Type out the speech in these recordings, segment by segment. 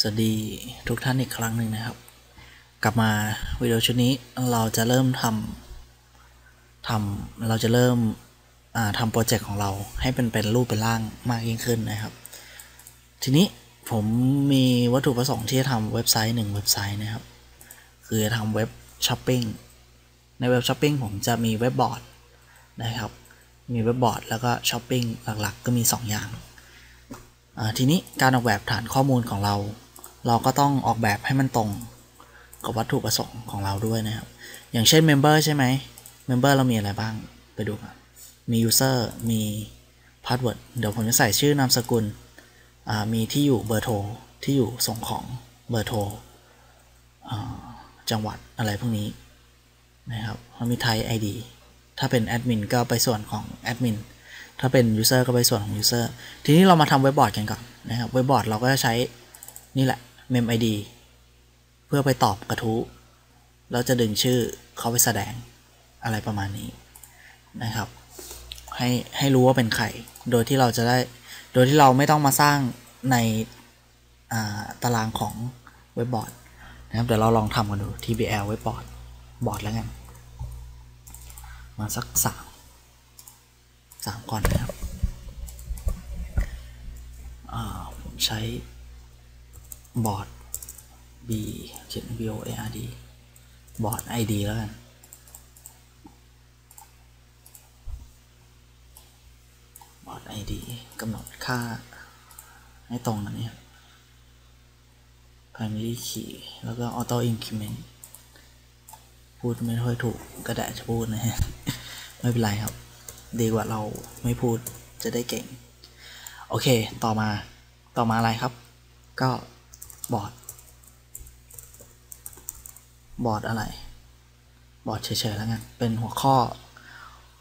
สวัสดีทุกท่านอีกครั้งหนึ่งนะครับ กลับมาวิดีโอชุดนี้เราจะเริ่มทำทำเราจะเริ่มทำโปรเจกต์ของเราให้เป็นเป็นรูปเป็นร่างมากยิ่งขึ้นนะครับ ทีนี้ผมมีวัตถุประสงค์ที่จะทำเว็บไซต์หนึ่งเว็บไซต์นะครับ คือทำเว็บช้อปปิ้งในเว็บช้อปปิ้งผมจะมีเว็บบอร์ดนะครับ มีเว็บบอร์ดแล้วก็ช้อปปิ้งหลักๆ ก็มี 2 อย่างทีนี้การออกแบบฐานข้อมูลของเรา เราก็ต้องออกแบบให้มันตรงกับวัตถุประสงค์ของเราด้วยนะครับ อย่างเช่น Member ใช่ไหม Member เรามีอะไรบ้างไปดูกันมี User มี Password เดี๋ยวผมจะใส่ชื่อนามสกุล มีที่อยู่เบอร์โทร ที่อยู่ส่งของเบอร์โทรจังหวัดอะไรพวกนี้นะครับแล้วมีไทย ID ถ้าเป็นแอดมินก็ไปส่วนของแอดมินถ้าเป็น User ก็ไปส่วนของ User ทีนี้เรามาทำเว็บบอร์ดกันก่อนนะครับ เว็บบอร์ดเราก็จะใช้นี่แหละ mem id เพื่อไปตอบกระทู้แล้วจะดึงชื่อเขาไปแสดงอะไรประมาณนี้นะครับ ให้ให้รู้ว่าเป็นใคร โดยที่เราจะได้ โดยที่เราไม่ต้องมาสร้างในตารางของเว็บบอร์ดนะครับเดี๋ยวเราลองทำกันดู tbl เว็บบอร์ดบอร์ดแล้วกัน มาสักสามสามก่อนนะครับผมใช้ บอร์ด b เขียน b o a r d บอร์ด id แล้วกันบอร์ด id กำหนดค่าให้ตรงกันนี้ primary key แล้วก็ auto increment พูดไม่ค่อยถูกก็ได้จะพูดนะฮะ ไม่เป็นไรครับ ดีกว่าเราไม่พูดจะได้เก่ง โอเค ต่อมา ต่อมาอะไรครับ ก็ บอร์ดบอร์ดอะไร บอร์ดเฉยๆแล้วกัน เป็นหัวข้อ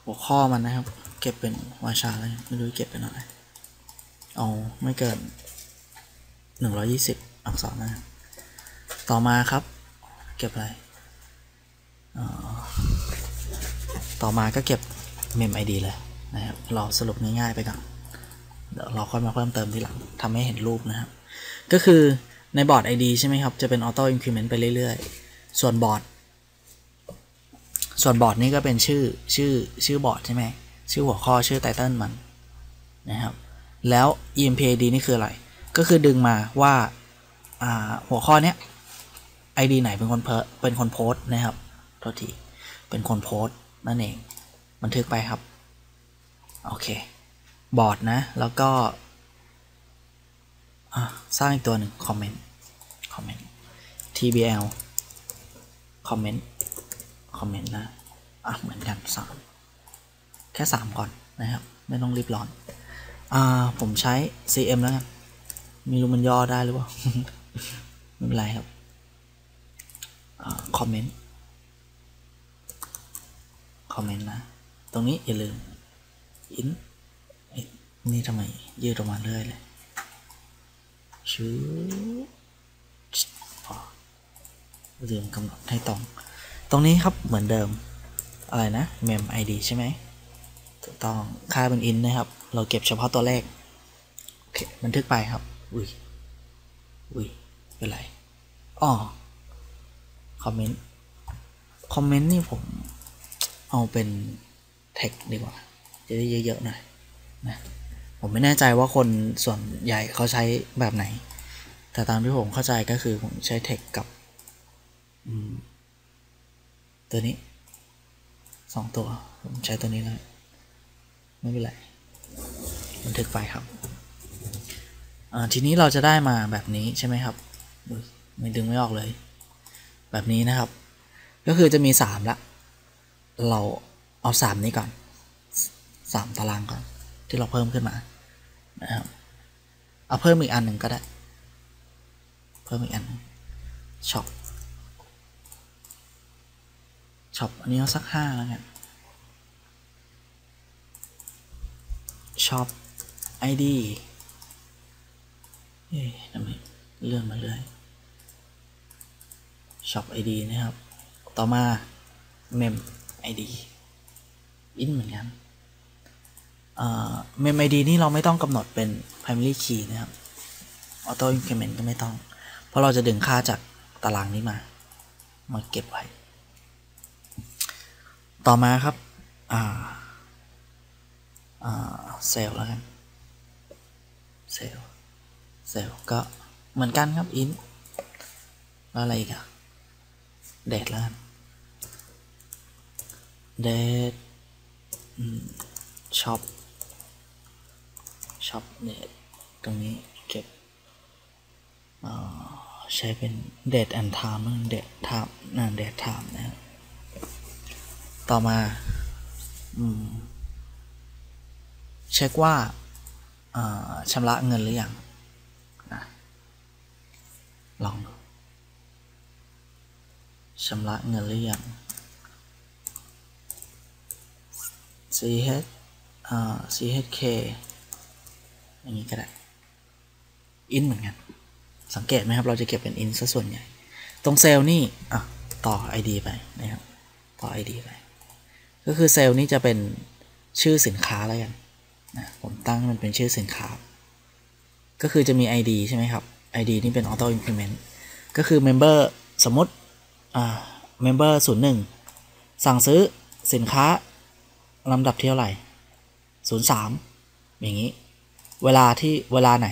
หัวข้อมันนะครับ เก็บเป็นวาชาแล้วไม่รู้เก็บเป็นอะไร เอาไม่เกิน 120 อักษรนะต่อมาครับ เก็บอะไร ต่อมาก็เก็บ mem id เลยนะครับ เราสรุปง่ายๆไปก่อน เดี๋ยวเราค่อยมาเพิ่มเติมทีหลังทำให้เห็นรูปนะครับ ก็คือ ในบอร์ด ID ใช่ไหมครับ จะเป็น auto increment ไปเรื่อยๆ ส่วนบอร์ด ส่วนบอร์ดนี่ก็เป็นชื่อชื่อชื่อบอร์ดใช่ไหม ชื่อหัวข้อชื่อไตเติลมันนะครับ แล้ว empid นี่คืออะไร ก็คือดึงมาว่าหัวข้อเนี้ย ID ไหนเป็นคนเพเป็นคนโพสนะครับโทษทีเป็นคนโพสนั่นเอง บันทึกไปครับ โอเค บอร์ดนะ แล้วก็สร้างอีกตัวหนึ่งคอมเมนต์ คอมเมนต์ tbl คอมเมนต์ คอมเมนต์นะ อะ เหมือนกันสามแค่สามก่อนนะครับ ไม่ต้องรีบร้อน อ่า ผมใช้ cm แล้วกันไม่รู้มันย่อได้หรือเปล่า ไม่เป็นไรครับคอมเมนต์ คอมเมนต์นะ ตรงนี้อย่าลืม in นี่ทำไมยืดออกมาเรื่อยเลยชื่อ ลืมกำหนดให้ตรง ตรงนี้ครับเหมือนเดิม อะไรนะ mem id ใช่ไหมถูกต้องค่าเป็น in นะครับ เราเก็บเฉพาะตัวเลขโอเคบันทึกไปครับ อุ้ย อุ้ย เป็นไรอ๋อคอมเมนต์ คอมเมนต์นี่ผมเอาเป็นเทคดีกว่า จะได้เยอะๆหน่อยนะผมไม่แน่ใจว่าคนส่วนใหญ่เขาใช้แบบไหน แต่ตามที่ผมเข้าใจก็คือผมใช้เทคกับ ตัวนี้สองตัว ผมใช้ตัวนี้แล้วไม่เป็นไรบันทึกไปครับทีนี้เราจะได้มาแบบนี้ใช่ไหมครับไม่ดึงไม่ออกเลย แบบนี้นะครับ ก็คือจะมีสามละเราเอาสามนี้ก่อนสามตารางก่อน ที่เราเพิ่มขึ้นมานะครับเอาเพิ่มอีกอันหนึ่งก็ได้ เพิ่มอีกอันช็อป ช็อปอันนี้เอาสักห้าแล้วกันช็อป ID เอ๊ะทำไมเลื่อนมาเรื่อย shop id นะครับ ต่อมา mem id in เหมือนกัน mem id นี่เราไม่ต้องกำหนดเป็น primary key นะครับ auto increment ก็ไม่ต้อง เพราะเราจะดึงค่าจากตารางนี้มา มาเก็บไว้ ต่อมาครับ อ่า อ่า เซลล์แล้วกัน เซลล์เซลล์ก็เหมือนกันครับ อินแล้วอะไรอีกอะเดทแล้วกันเดทช็อป ช็อปเดทตรงนี้เก็บใช้เป็น date and time date time นะ date time นะครับ ต่อมาเช็คว่าชำระเงินหรือยังนะลองดูชำระเงินหรือยัง ch chk อย่างนี้ก็ได้อินเหมือนกัน สังเกตไหมครับ เราจะเก็บเป็นอินซะส่วนใหญ่ ตรงเซลล์นี่ อะ ต่อ ID ไปนะครับ ต่อ ID ไป ก็คือเซลล์นี่จะเป็นชื่อสินค้าแล้วกันนะผมตั้งมันเป็นชื่อสินค้า ก็คือจะมี ID ใช่ไหมครับ ID นี่เป็น auto increment ก็คือ member สมมติอ่า member 01สั่งซื้อสินค้าลำดับที่เท่าไหร่03อย่างนี้ เวลาที่เวลาไหน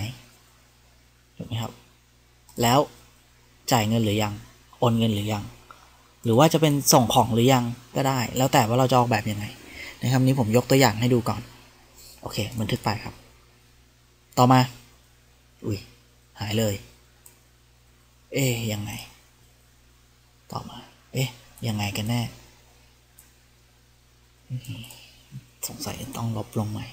ถูกไหมครับ แล้วจ่ายเงินหรือยัง โอนเงินหรือยัง หรือว่าจะเป็นส่งของหรือยังก็ได้ แล้วแต่ว่าเราจะออกแบบยังไงนะครับนี้ผมยกตัวอย่างให้ดูก่อน โอเค บันทึกไปครับ ต่อมา อุ้ยหายเลย เอ๊ยังไง ต่อมา เอ๊ะยังไงกันแน่ สงสัยต้องลบลงใหม่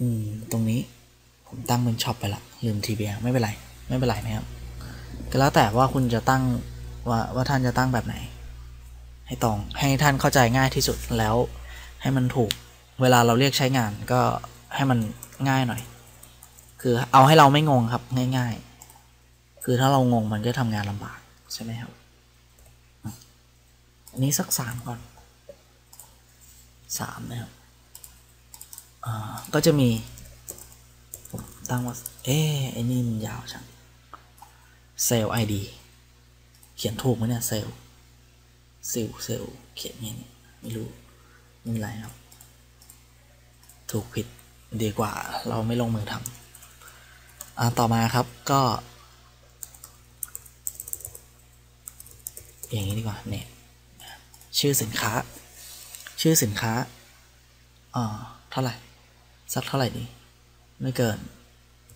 อืม ตรงนี้ผมตั้งเป็นช็อปไปละ ลืม TBR ไม่เป็นไร ไม่เป็นไรนะครับ ก็แล้วแต่ว่าคุณจะตั้งว่าว่าท่านจะตั้งแบบไหน ให้ตรงให้ท่านเข้าใจง่ายที่สุดแล้วให้มันถูกเวลาเราเรียกใช้งานก็ให้มันง่ายหน่อย คือเอาให้เราไม่งงครับง่าย ๆ คือถ้าเรางงมันก็ทำงานลำบากใช่ไหมครับอันนี้สักสามก่อนสามนะครับอ่าก็จะมี ผมตั้งว่า เอ๊ไอ้นี่มันยาวจัง เซลล์ไอดีเขียนถูกไหมเนี่ยเซลล์เซลล์เซลล์เขียนไงเนี่ยไม่รู้ไม่เป็นไรครับ ถูกผิดดีกว่าเราไม่ลงมือทำอ่าต่อมาครับก็ อย่างนี้ดีกว่าเนี่ยชื่อสินค้า ชื่อสินค้าอ่าเท่าไหร่ สักเท่าไหร่ดี ไม่เกิน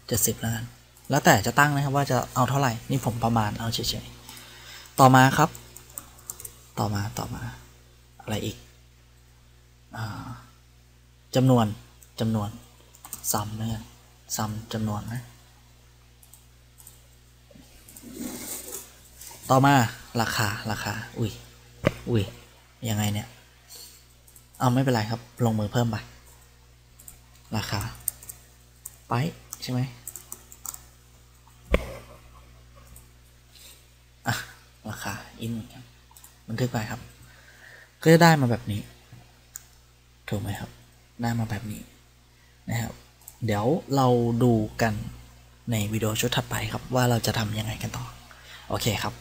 เจ็ดสิบแล้วกัน แล้วแต่จะตั้งนะครับว่าจะเอาเท่าไหร่ นี่ผมประมาณเอาเฉยๆ ต่อมาครับ ต่อมาต่อมา อะไรอีกอจำนวนจำนวนซ้ำเนี่ยซ้ำจำนวนนะ ต่อมาราคาราคา อุ้ย อุ้ย ยังไงเนี่ย เอาไม่เป็นไรครับ ลงมือเพิ่มไป ราคา ไปใช่ไหมอะ ราคา อินบบันทึกไปครับ ก็จะได้มาแบบนี้ ถูกไหมครับ ได้มาแบบนี้นะครับ เดี๋ยวเราดูกันในวิดีโอชุดถัดไปครับว่าเราจะทำยังไงกันต่อ โอเคครับ